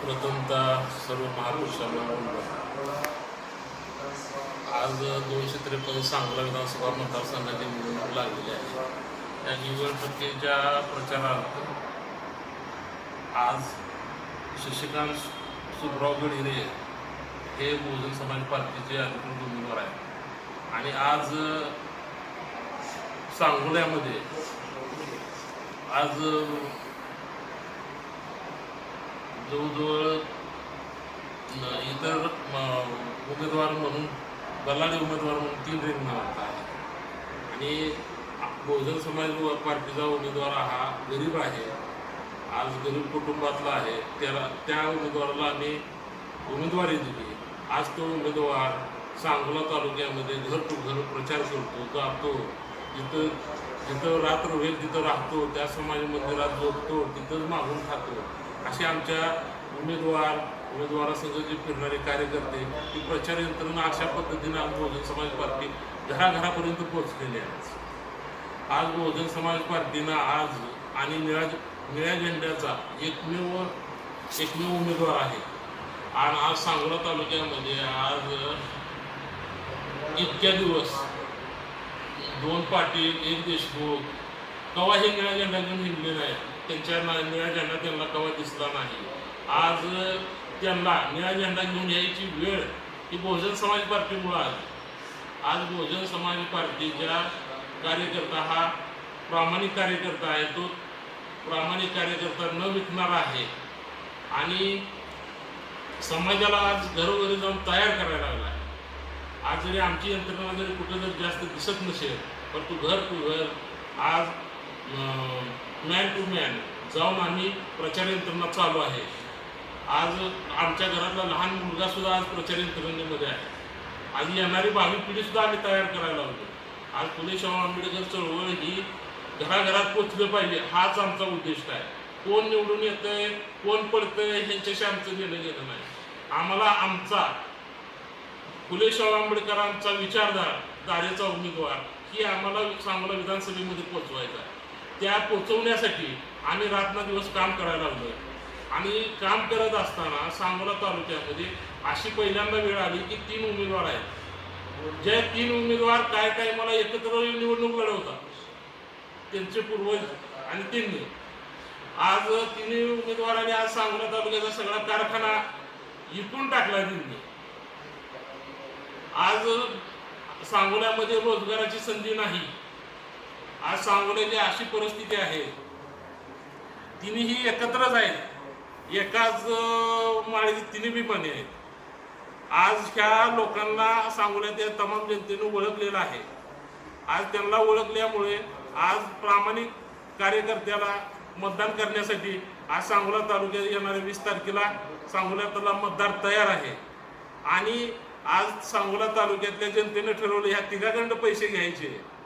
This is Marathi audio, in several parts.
प्रथमतः सर्व महापुरुषांना आज दोनशे त्रेपन्न सांगला विधानसभा मतदारसंघाची निवडणूक लागलेली आहे. या निवडणुकीच्या प्रचारार्थ आज शशिकांत सुब्राव गडिरे हे बहुजन समाज पार्टीचे अधिकृत उमेदवार आहेत. आणि आज सांगोल्यामध्ये आज जवळजवळ इतर म- उमेदवार म्हणून बल्लाडी उमेदवार म्हणून तीन रिंगणार आहे. आणि बहुजन समाज पार्टीचा उमेदवार हा गरीब आहे. आज गरीब कुटुंबातला आहे. त्याला त्या उमेदवाराला आम्ही उमेदवारी दिली. आज तो उमेदवार सांगोला तालुक्यामध्ये घर टू घर प्रचार करतो जातो. जिथं जिथं रात्र होईल तिथं राहतो. त्या समाज मंदिरात झोपतो तिथंच मागून खातो. असे आमच्या उमेदवार उमेदवारासह जे फिरणारे कार्यकर्ते ही प्रचार यंत्रणा अशा पद्धतीने आज बहुजन समाज पार्टी घराघरापर्यंत पोहोचलेली आहे. आज बहुजन समाज पार्टीनं आज आणि निळा निळ्या झेंड्याचा एकमेव एकमेव उमेदवार आहे. आणि आज सांगोला तालुक्यामध्ये आज इतक्या दिवस दोन पाटील एक देशमुख कवा हे निळ्या झेंड्यातून घेऊन हिंडले नाही त्यांच्या ना- निळ्या झेंडा त्यांना कवा दिसला नाही. आज त्यांना निळा झेंडा घेऊन यायची वेळ ही बहुजन समाज पार्टीमुळं आली. आज बहुजन समाज पार्टीच्या कार्यकर्ता हा प्रामाणिक कार्यकर्ता आहे तो प्रामाणिक कार्यकर्ता न विकणारा आहे. आणि समाजाला आज घरोघरी जाऊन तयार करायला लागला आहे. आज जरी आमची यंत्रणा जरी कुठं जर जास्त दिसत नसेल पण तू घर टू घर आज मॅन टू मॅन जाऊन आम्ही प्रचार यंत्रणा चालू आहे. आज आमच्या घरातला लहान मुलगासुद्धा आज प्रचार यंत्रणेमध्ये आहे. आज येणारी भावी पिढीसुद्धा आम्ही तयार करायला होतो आज फुले शाहू आंबेडकर चळवळ ही घराघरात पोचलं पाहिजे हाच आमचा उद्दिष्ट आहे. कोण निवडून येतंय कोण पडतंय ह्यांच्याशी आमचं घेणं नाही. आम्हाला आमचा फुले शाहू आंबेडकरांचा विचारधारा दारेचा उमेदवार ही आम्हाला सांगोला विधानसभेमध्ये पोचवायचा आहे. त्या पोचवण्यासाठी आम्ही रात्र दिवस काम करायला लागलोय. आणि काम करत असताना सांगोला तालुक्यामध्ये अशी पहिल्यांदा वेळ आली की तीन उमेदवार आहेत. जे तीन उमेदवार काय काय मला एकत्र निवडणूक लढवतात त्यांचे पूर्वज आणि त्यांनी. आज तिन्ही उमेदवारांनी आज सांगोला तालुक्याचा सगळा कारखाना विकून टाकला त्यांनी. आज सांगोल्यामध्ये रोजगाराची संधी नाही. आज सांगोल्याची अशी परिस्थिती आहे. तिन्ही एकत्रच आहेत एकाच अं, माळीची तिन्ही बी पण आहेत. आज ह्या लोकांना सांगोल्यात या तमाम जनतेनं ओळखलेलं आहे. आज त्यांना ओळखल्यामुळे आज प्रामाणिक कार्यकर्त्याला मतदान करण्यासाठी आज सांगोला तालुक्यात येणाऱ्या वीस तारखेला सांगोल्यातला मतदार तयार आहे. आणि आज सांगोला तालुक्यातल्या जनतेनं ठरवलं ह्या तिघाकडनं पैसे घ्यायचे.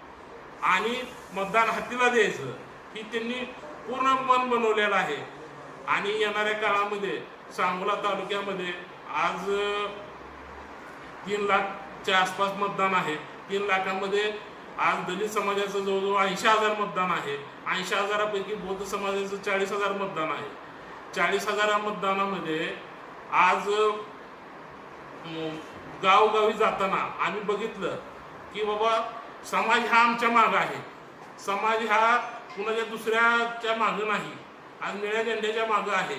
आणि मतदान हातीला द्यायचं ही त्यांनी पूर्ण मन बनवलेलं आहे. आणि येणाऱ्या काळामध्ये सांगोला तालुक्यामध्ये आज तीन लाखच्या आसपास मतदान आहे. तीन लाखामध्ये आज दलित समाजाचं जवळजवळ ऐंशी हजार मतदान आहे. ऐंशी हजारापैकी बौद्ध समाजाचं चाळीस हजार मतदान आहे. चाळीस हजार मतदानामध्ये आज गावगावी गावोगावी जाताना आम्ही बघितलं की बाबा समाज हा आमच्या मागं आहे. समाज हा कुणाच्या दुसऱ्याच्या मागं नाही. आज निळ्या झेंड्याच्या मागं आहे.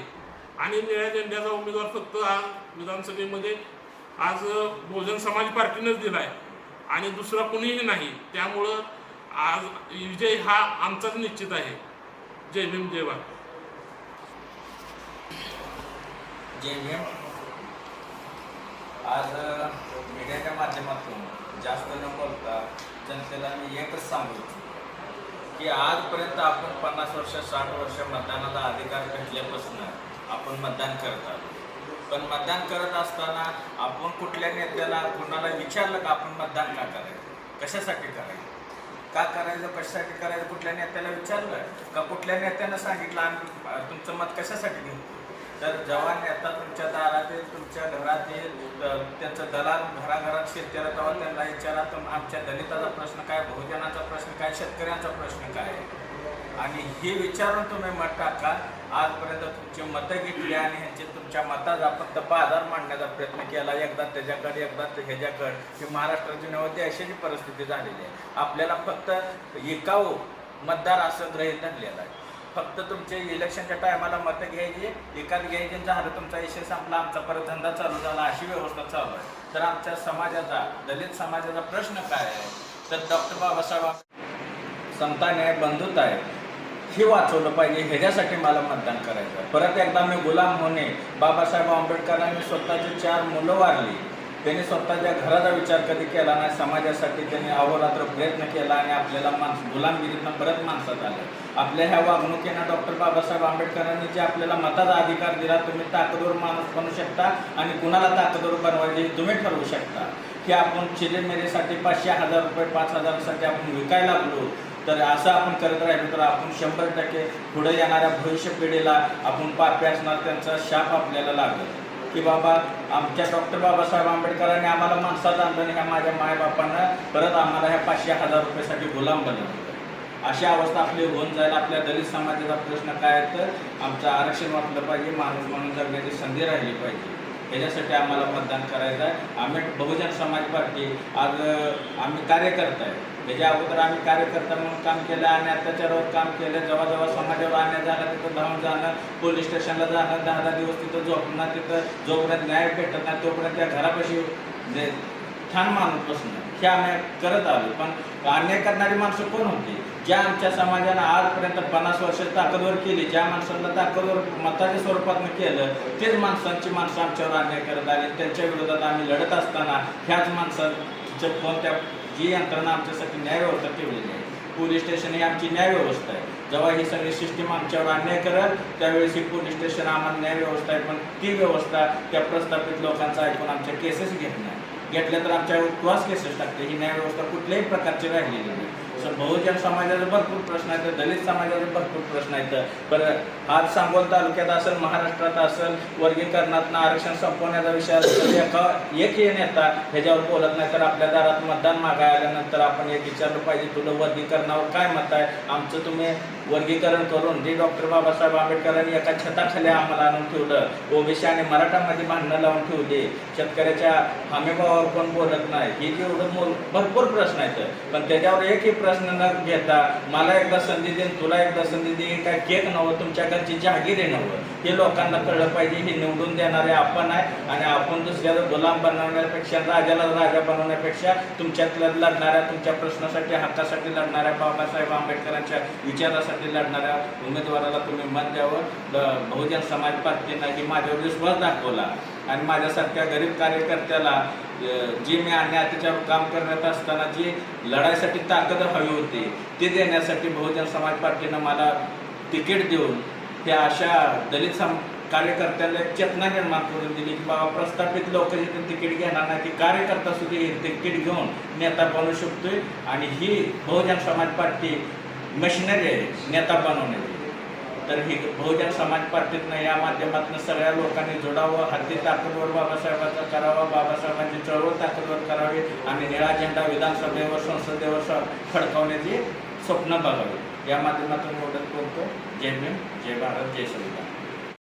आणि निळ्या झेंड्याचा उमेदवार फक्त आज विधानसभेमध्ये आज बहुजन समाज पार्टीनंच आहे आणि दुसरा कुणीही नाही. त्यामुळं आज विजय हा आमचाच निश्चित आहे. जय भीम जय जय भीम. आज मीडियाच्या माध्यमातून जास्त न बोलता जनतेला मी एकच सांगू. की आजपर्यंत आपण पन्नास वर्ष साठ वर्ष मतदानाचा अधिकार भेटल्यापासून आपण मतदान करतात पण मतदान करत असताना आपण कुठल्या नेत्याला कुणाला विचारलं का आपण मतदान का करायचं? कशासाठी करायचं? का करायचं कशासाठी करायचं? कुठल्या नेत्याला विचारलं? का कुठल्या नेत्यानं सांगितलं आम्ही तुमचं मत कशासाठी घेऊ? तर जवान नेता तुमच्या दारातील तुमच्या घरात येईल त्यांचं दलाल घराघरात शेतकऱ्या तेव्हा त्यांना विचारा तर आमच्या दलिताचा प्रश्न काय बहुजनाचा प्रश्न काय शेतकऱ्यांचा प्रश्न काय? आणि हे विचारून तुम्ही मत टाका. आजपर्यंत तुमची मतं घेतली आणि ह्यांचे तुमच्या मताचा फक्त बाजार मांडण्याचा प्रयत्न केला. एकदा त्याच्याकडे एकदा ह्याच्याकडे. ही महाराष्ट्राची नव्हती अशी जी परिस्थिती झालेली आहे. आपल्याला फक्त एकाव मतदार असं ग्रहित धरलेलं आहे. फक्त तुमचे इलेक्शनच्या टायमाला मतं घ्यायची एकाच घ्यायची झालं तुमचा विषय संपला आमचा परत धंदा चालू झाला अशी व्यवस्था चालू आहे. तर आमच्या समाजाचा दलित समाजाचा प्रश्न काय आहे? तर डॉक्टर बाबासाहेब संतान आहे न्याय बंधुता आहे हे वाचवलं पाहिजे ह्याच्यासाठी मला मतदान करायचं परत एकदा मी गुलाम होणे बाबासाहेब आंबेडकरांनी स्वतःची चार मुलं वारली. त्यांनी स्वतःच्या घराचा विचार कधी केला नाही समाजासाठी त्यांनी अहोरात्र प्रयत्न केला आणि आपल्याला माणस गुलामगिरीतनं परत माणसात आलं. आपल्या ह्या वागणुकीनं डॉक्टर बाबासाहेब आंबेडकरांनी जे आपल्याला मताचा अधिकार दिला तुम्ही ताकदवर माणूस बनू शकता आणि कुणाला ताकदवर बनवायचे हे तुम्ही ठरवू शकता. की आपण चिलेमेरीसाठी पाचशे हजार रुपये पाच हजारासाठी आपण विकायला लागलो तर असं आपण करत राहिलो तर आपण शंभर टक्के पुढे येणाऱ्या भविष्य पिढीला आपण पापी असणार त्यांचा शाप आपल्याला लागेल. की बाबा आमच्या डॉक्टर बाबासाहेब आंबेडकरांनी आम्हाला माणसात आणलं ह्या माझ्या मायबापांना परत आम्हाला ह्या पाचशे हजार रुपयासाठी गुलाम बनवलं. अशी अवस्था आपली होऊन जाईल. आपल्या दलित समाजाचा प्रश्न काय तर आमचं आरक्षण वाटलं पाहिजे माणूस म्हणून जगण्याची संधी राहिली पाहिजे. त्याच्यासाठी आम्हाला मतदान करायचं आहे. आम्ही बहुजन समाज पार्टी आज आम्ही कार्यकर्ता आहे. त्याच्या अगोदर आम्ही कार्यकर्ता म्हणून काम केलं आणि अत्याचारावर काम केलं. जेव्हा जेव्हा समाजावर आणण्या जाणं तिथं धावून जाणं पोलीस स्टेशनला जाणं दहा दहा दिवस तिथं झोपणं तिथं जोपर्यंत न्याय भेटत नाही तोपर्यंत त्या घरापाशी ठाण माणूस बसणं हे आम्ही करत आलो. पण अन्याय करणारी माणसं कोण होती? ज्या आमच्या समाजानं आजपर्यंत पन्नास वर्ष ताकदवर केली ज्या माणसांना ताकदवर मताच्या स्वरूपात केलं तेच माणसांची माणसं आमच्यावर अन्याय करत आली. त्यांच्या विरोधात आम्ही लढत असताना ह्याच माणसांच्या कोणत्या जी यंत्रणा आमच्यासाठी न्यायव्यवस्था ठेवलेली आहे. पोलीस स्टेशन ही आमची न्यायव्यवस्था आहे. जेव्हा ही सगळी सिस्टीम आमच्यावर अन्याय करत त्यावेळेस ही पोलीस स्टेशन आम्हाला न्यायव्यवस्था आहे. पण ती व्यवस्था त्या प्रस्थापित लोकांचा ऐकून आमच्या केसेस घेत नाही. घेतल्या तर आमच्यावर क्लास केसेस टाकते. ही न्याय व्यवस्था कुठल्याही प्रकारची राहिलेली नाही. बहुजन समाजाचे भरपूर प्रश्न आहेत दलित समाजाचे भरपूर प्रश्न आहेत. बरं आज सांगोल तालुक्यात असेल महाराष्ट्रात असेल वर्गीकरणातनं आरक्षण संपवण्याचा विषय असेल एका एक हे नेता ह्याच्यावर बोलत नाही तर आपल्या दारात मतदान मागाय आल्यानंतर आपण एक विचारलं पाहिजे तुला वर्गीकरणावर काय मत आहे? आमचं तुम्ही वर्गीकरण करून जे डॉक्टर बाबासाहेब आंबेडकरांनी एका छताखाली आम्हाला आणून ठेवलं ओबीसी आणि मराठामध्ये भांडणं लावून ठेवली. शेतकऱ्याच्या हमीभावावर कोण बोलत नाही? हे जेवढं मोल भरपूर प्रश्न आहेत. पण त्याच्यावर एकही प्रश्न न घेता मला एकदा संधी देईन तुला एकदा संधी देईन काय केक नव्हतं तुमच्या घरची जहागीर आहे नव्हतं हे लोकांना कळलं पाहिजे हे निवडून देणारे आपण आहे. आणि आपण दुसऱ्याला गुलाम बनवण्यापेक्षा राजाला राजा बनवण्यापेक्षा तुमच्यातल्या लढणाऱ्या तुमच्या प्रश्नासाठी हक्कासाठी लढणाऱ्या बाबासाहेब आंबेडकरांच्या विचारासाठी लढणाऱ्या उमेदवाराला तुम्ही मत द्यावं. बहुजन समाज पार्टीनं ही माझ्यावर विश्वास दाखवला. आणि माझ्यासारख्या गरीब कार्यकर्त्याला जे जी मी आणि अत्याचार काम करण्यात असताना जी लढाईसाठी ताकद हवी होती ती देण्यासाठी बहुजन समाज पार्टीनं मला तिकीट देऊन त्या अशा दलित सम कार्यकर्त्याला चेतना निर्माण करून दिली की बाबा प्रस्थापित लोक जिथे तिकीट घेणार नाही ती कार्यकर्ता सुद्धा हे तिकीट घेऊन नेता बनवू शकतोय आणि ही बहुजन समाज पार्टी मशिनरी आहे नेता बनवण्याची तर ही बहुजन समाज पार्टीतनं या माध्यमातून सगळ्या लोकांनी जोडावं हद्दी ताकदवर बाबासाहेबांचा करावा बाबासाहेबांची चळवळ ताकदवर करावी आणि निळा झेंडा विधानसभेवर संसदेवर स- फडकावण्याची स्वप्न बघावी. या माध्यमातून बोलत बोलतो जय भीम जय भारत जय संविधान